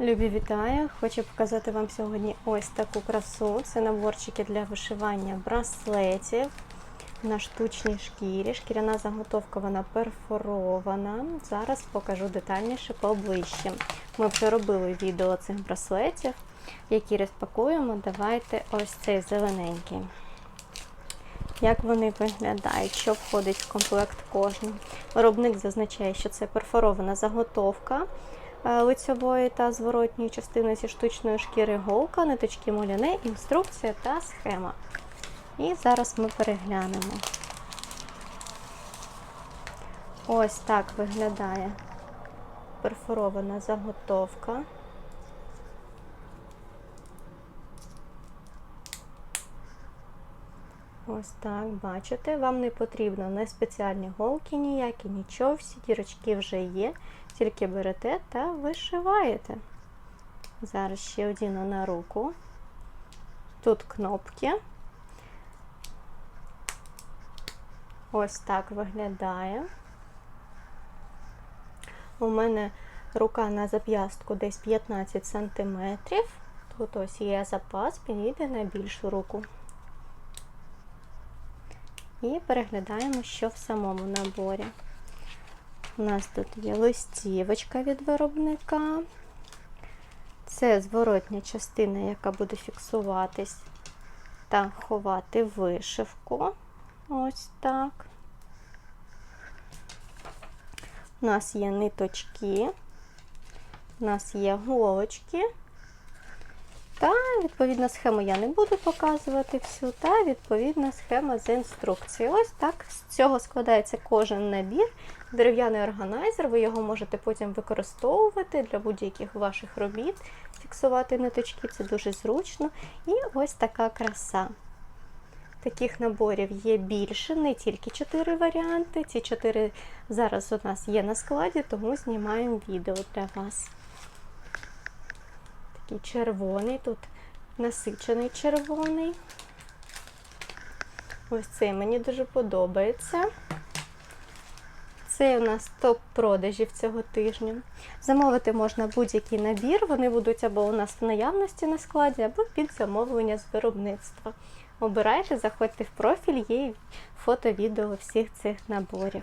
Любі вітаю! Хочу показати вам сьогодні ось таку красу. Це наборчики для вишивання браслетів на штучній шкірі. Шкіряна заготовка вона перфорована. Зараз покажу детальніше поближче. Ми вже робили відео цих браслетів, які розпакуємо. Давайте ось цей зелененький. Як вони виглядають, що входить в комплект кожний. Виробник зазначає, що це перфорована заготовка лицьової та зворотньої частини зі штучної шкіри голка, ниточки муляне, інструкція та схема. І зараз ми переглянемо. Ось так виглядає перфорована заготовка. Ось так, бачите, вам не потрібно не спеціальні голки ніякі, нічого, всі дірочки вже є, тільки берете та вишиваєте. Зараз ще одіну на руку. Тут кнопки. Ось так виглядає. У мене рука на зап'ястку десь 15 см. Тут ось є запас, підійде на більшу руку. І переглядаємо, що в самому наборі. У нас тут є листівочка від виробника. Це зворотня частина, яка буде фіксуватись та ховати вишивку. Ось так. У нас є ниточки, у нас є голочки. Та відповідна схема я не буду показувати всю, та відповідна схема з інструкцією. Ось так з цього складається кожен набір. Дерев'яний органайзер, ви його можете потім використовувати для будь-яких ваших робіт, фіксувати ниточки, це дуже зручно. І ось така краса. Таких наборів є більше, не тільки 4 варіанти. Ці 4 зараз у нас є на складі, тому знімаємо відео для вас такий червоний, тут насичений червоний. Ось цей мені дуже подобається. Це у нас топ-продажів цього тижня. Замовити можна будь-який набір, вони будуть або у нас в наявності на складі, або під замовлення з виробництва. Обирайте, заходьте в профіль, є фото-відео всіх цих наборів.